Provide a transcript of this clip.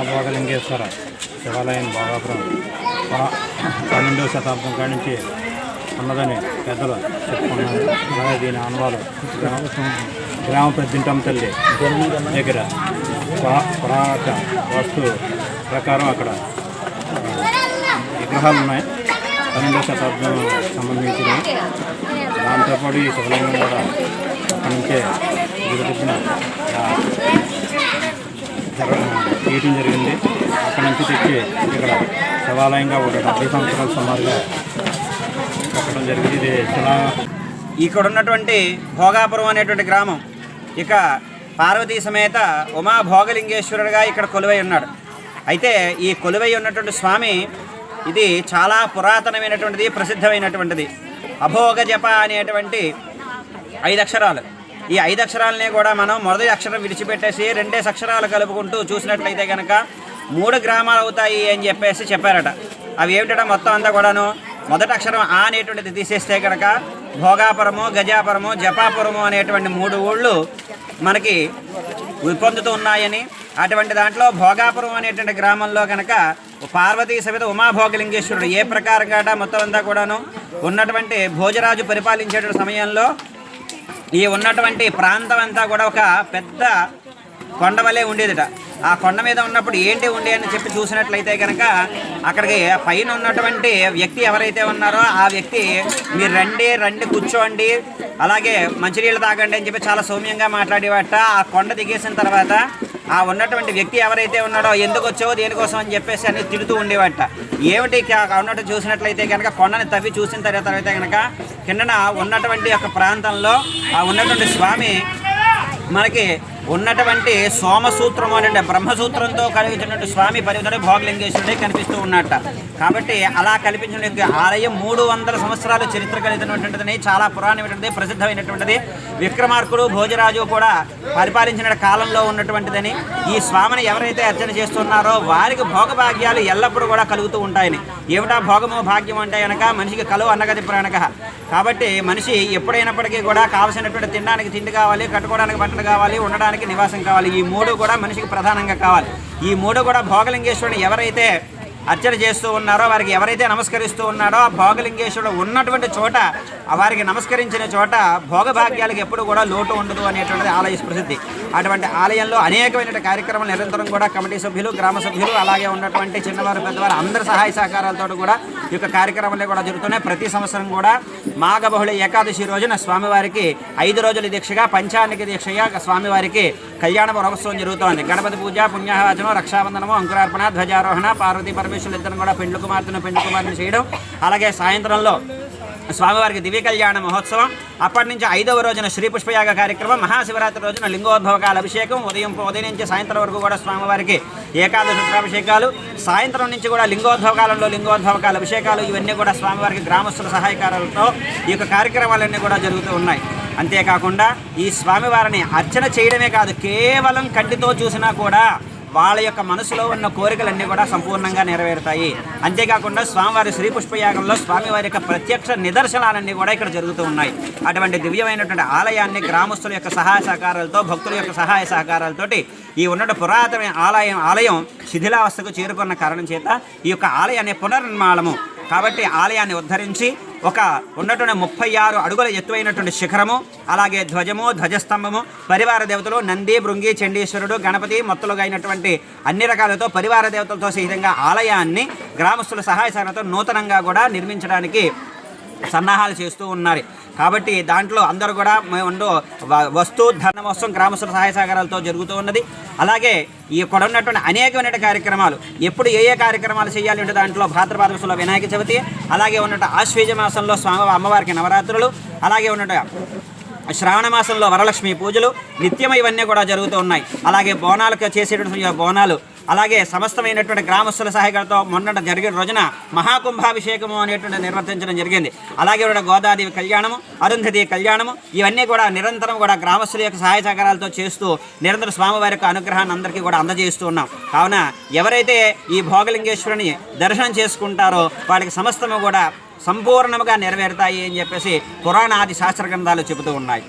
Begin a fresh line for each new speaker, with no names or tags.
ఉమాభోగలింగేశ్వర శివాలయం భోగాపురం ప- పన్నెండవ శతాబ్దం కాడి నుంచి ఉన్నదని పెద్దలు చెప్పుకున్నారు. అలాగే దీని ఆనవాలు గ్రామ- గ్రామ పెద్దింటం తల్లి దగ్గర పురాత వస్తు ప్రకారం అక్కడ విగ్రహాలు ఉన్నాయి. పన్నెండవ శతాబ్దం సంబంధించినవి దాంతోపాటు ఈ శివలింగం కూడా అక్కడి నుంచే గురుదిప్పిన తీయటం జరిగింది. అక్కడి నుంచి తెచ్చి ఇక్కడ శివాలయంగా ఒక డెబ్బై సంవత్సరాల సుమారుగా పెట్టడం జరిగింది. ఇది శిలా
ఇక్కడ ఉన్నటువంటి భోగాపురం అనేటువంటి గ్రామం ఇక పార్వతీ సమేత ఉమా భోగలింగేశ్వరుడుగా ఇక్కడ కొలువై ఉన్నాడు. అయితే ఈ కొలువై ఉన్నటువంటి స్వామి ఇది చాలా పురాతనమైనటువంటిది ప్రసిద్ధమైనటువంటిది. అభోగ జప అనేటువంటి ఐదు అక్షరాలు ఈ ఐదు అక్షరాలని కూడా మనం మొదటి అక్షరం విడిచిపెట్టేసి రెండే అక్షరాలు కలుపుకుంటూ చూసినట్లయితే కనుక మూడు గ్రామాలు అవుతాయి అని చెప్పేసి చెప్పారట. అవి ఏమిటంటే మొత్తం అంతా కూడాను? మొదటి అక్షరం ఆ అనేటువంటిది తీసేస్తే కనుక భోగాపురము గజాపురము జపాపురము అనేటువంటి మూడు ఊళ్ళు మనకి పొందుతూ ఉన్నాయని అటువంటి దాంట్లో భోగాపురం అనేటువంటి గ్రామంలో కనుక పార్వతీ సమేత ఉమాభోగలింగేశ్వరుడు ఏ ప్రకారంగా మొత్తం అంతా కూడాను ఉన్నటువంటి భోజరాజు పరిపాలించేటువంటి సమయంలో ఈ ఉన్నటువంటి ప్రాంతం అంతా కూడా ఒక పెద్ద కొండవలే ఉండేదిట. ఆ కొండ మీద ఉన్నప్పుడు ఏంటి ఉండే అని చెప్పి చూసినట్లయితే కనుక అక్కడికి పైన ఉన్నటువంటి వ్యక్తి ఎవరైతే ఉన్నారో ఆ వ్యక్తి మీరు రండి రండి కూర్చోండి అలాగే మంచినీళ్ళు తాగండి అని చెప్పి చాలా సౌమ్యంగా మాట్లాడేవాట. ఆ కొండ దిగేసిన తర్వాత ఆ ఉన్నటువంటి వ్యక్తి ఎవరైతే ఉన్నాడో ఎందుకు వచ్చావో? దేనికోసం? అని చెప్పేసి అని తిడుతూ ఉండేవంట. ఏమిటి ఉన్నట్టు చూసినట్లయితే కనుక కొండని తవ్వి చూసిన తర్వాత అయితే కనుక కిందన ఉన్నటువంటి ఒక ప్రాంతంలో ఆ ఉన్నటువంటి స్వామి మనకి ఉన్నటువంటి సోమసూత్రము అనే బ్రహ్మసూత్రంతో కలిగించినటువంటి స్వామి పరిధుడు భోగలింగేశ్వరుడే కనిపిస్తూ ఉన్నట్ట. కాబట్టి అలా కల్పించిన ఆలయం మూడు వందల సంవత్సరాలు చరిత్ర కలిగినటువంటిది చాలా పురాణమైనటువంటిది ప్రసిద్ధమైనటువంటిది. విక్రమార్కుడు భోజరాజు కూడా పరిపాలించిన కాలంలో ఉన్నటువంటిదని ఈ స్వామిని ఎవరైతే అర్చన చేస్తున్నారో వారికి భోగభాగ్యాలు ఎల్లప్పుడూ కూడా కలుగుతూ ఉంటాయని. ఏమిటా భోగము భాగ్యం అంటే కనుక మనిషికి కలువు అన్నగది ప్రాణక. కాబట్టి మనిషి ఎప్పుడైనప్పటికీ కూడా కావలసినటువంటి తినడానికి తిండి కావాలి కట్టుకోవడానికి బట్టలు కావాలి ఉండడానికి నివాసం కావాలి. ఈ మూడు కూడా మనిషికి ప్రధానంగా కావాలి. ఈ మూడు కూడా భోగలింగేశ్వరుని ఎవరైతే అర్చన చేస్తూ ఉన్నారో వారికి ఎవరైతే నమస్కరిస్తూ ఉన్నారో ఆ భోగలింగేశ్వరుడు ఉన్నటువంటి చోట వారికి నమస్కరించిన చోట భోగభాగ్యాలకు ఎప్పుడు కూడా లోటు ఉండదు అనేటువంటిది ఆలయ ప్రసిద్ధి అటువంటి ఆలయంలో అనేకమైన కార్యక్రమాలు నిరంతరం కూడా కమిటీ సభ్యులు గ్రామ సభ్యులు అలాగే ఉన్నటువంటి చిన్నవారు పెద్దవారు అందరి సహాయ సహకారాలతో కూడా ఈ యొక్క కార్యక్రమాలు కూడా జరుగుతున్నాయి. ప్రతి సంవత్సరం కూడా మాఘబహుళ ఏకాదశి రోజున స్వామివారికి ఐదు రోజుల దీక్షగా పంచానికి దీక్షగా స్వామివారికి కళ్యాణ మహోత్సవం జరుగుతోంది. గణపతి పూజ పుణ్యాహవాచనం రక్షాబంధనము అంకురార్పణ ధ్వజారోహణ పార్వతీ పరమేశ్వరులు ఇద్దరు కూడా పెండ్లు కుమార్తెను పెండ్లు కుమార్తెను చేయడం అలాగే సాయంత్రంలో స్వామివారికి దివ్య కళ్యాణ మహోత్సవం. అప్పటి నుంచి ఐదవ రోజున శ్రీ పుష్పయాగ కార్యక్రమం మహాశివరాత్రి రోజున లింగోద్భవకాల అభిషేకం ఉదయం ఉదయం నుంచి సాయంత్రం వరకు కూడా స్వామివారికి ఏకాదశి రుద్రాభిషేకాలు సాయంత్రం నుంచి కూడా లింగోద్భవకాలంలో లింగోద్భవకాల అభిషేకాలు ఇవన్నీ కూడా స్వామివారికి గ్రామస్తుల సహాయకారాలతో ఈ యొక్క కార్యక్రమాలన్నీ కూడా జరుగుతూ ఉన్నాయి. అంతేకాకుండా ఈ స్వామివారిని అర్చన చేయడమే కాదు కేవలం కంటితో చూసినా కూడా వాళ్ళ యొక్క మనసులో ఉన్న కోరికలన్నీ కూడా సంపూర్ణంగా నెరవేరుతాయి. అంతేకాకుండా స్వామివారి శ్రీ పుష్పయాగంలో స్వామివారి యొక్క ప్రత్యక్ష నిదర్శనాలన్నీ కూడా ఇక్కడ జరుగుతూ ఉన్నాయి. అటువంటి దివ్యమైనటువంటి ఆలయాన్ని గ్రామస్తుల యొక్క సహాయ సహకారాలతో భక్తుల యొక్క సహాయ సహకారాలతోటి ఈ ఉన్న పురాతన ఆలయం ఆలయం శిథిలావస్థకు చేరుకున్న కారణం చేత ఈ యొక్క ఆలయాన్ని పునర్నిర్మాణము. కాబట్టి ఆలయాన్ని ఉద్ధరించి ఒక ఉన్నటువంటి ముప్పై ఆరు అడుగుల ఎత్తువైనటువంటి శిఖరము అలాగే ధ్వజము ధ్వజస్తంభము పరివార దేవతలు నంది భృంగి చండీశ్వరుడు గణపతి మొత్తలుగా అయినటువంటి అన్ని రకాలతో పరివార దేవతలతో సహితంగా ఆలయాన్ని గ్రామస్తుల సహాయ సహకారంతో నూతనంగా కూడా నిర్మించడానికి సన్నాహాలు చేస్తూ ఉన్నారు. కాబట్టి దాంట్లో అందరూ కూడా మేము వస్తు ధన గ్రామస్తుల సహాయ సహకారాలతో జరుగుతూ ఉన్నది. అలాగే ఈ ఇక్కడ ఉన్నటువంటి అనేకమైన కార్యక్రమాలు ఎప్పుడు ఏ ఏ కార్యక్రమాలు చేయాలి అంటే దాంట్లో భాద్రపాద మాసంలో వినాయక చవితి అలాగే ఉన్నట్టు ఆశ్వేజ మాసంలో స్వామి అమ్మవారికి నవరాత్రులు అలాగే ఉన్నట్టు శ్రావణ మాసంలో వరలక్ష్మి పూజలు నిత్యం ఇవన్నీ కూడా జరుగుతూ ఉన్నాయి. అలాగే బోనాలకు చేసేటువంటి బోనాలు అలాగే సమస్తమైనటువంటి గ్రామస్తుల సహాయకులతో మొన్న జరిగిన రోజున మహాకుంభాభిషేకము అనేటువంటి నిర్వర్తించడం జరిగింది. అలాగే కూడా గోదాదేవి కళ్యాణము అరుంధతి కళ్యాణము ఇవన్నీ కూడా నిరంతరం కూడా గ్రామస్తుల యొక్క సహాయ సహకారాలతో చేస్తూ నిరంతరం స్వామివారి యొక్క అనుగ్రహాన్ని అందరికీ కూడా అందజేస్తూ ఉన్నాం. కావున ఎవరైతే ఈ భోగలింగేశ్వరుని దర్శనం చేసుకుంటారో వాళ్ళకి సమస్తము కూడా సంపూర్ణముగా నెరవేరుతాయి అని చెప్పేసి పురాణాది శాస్త్ర గ్రంథాలు చెబుతూ ఉన్నాయి.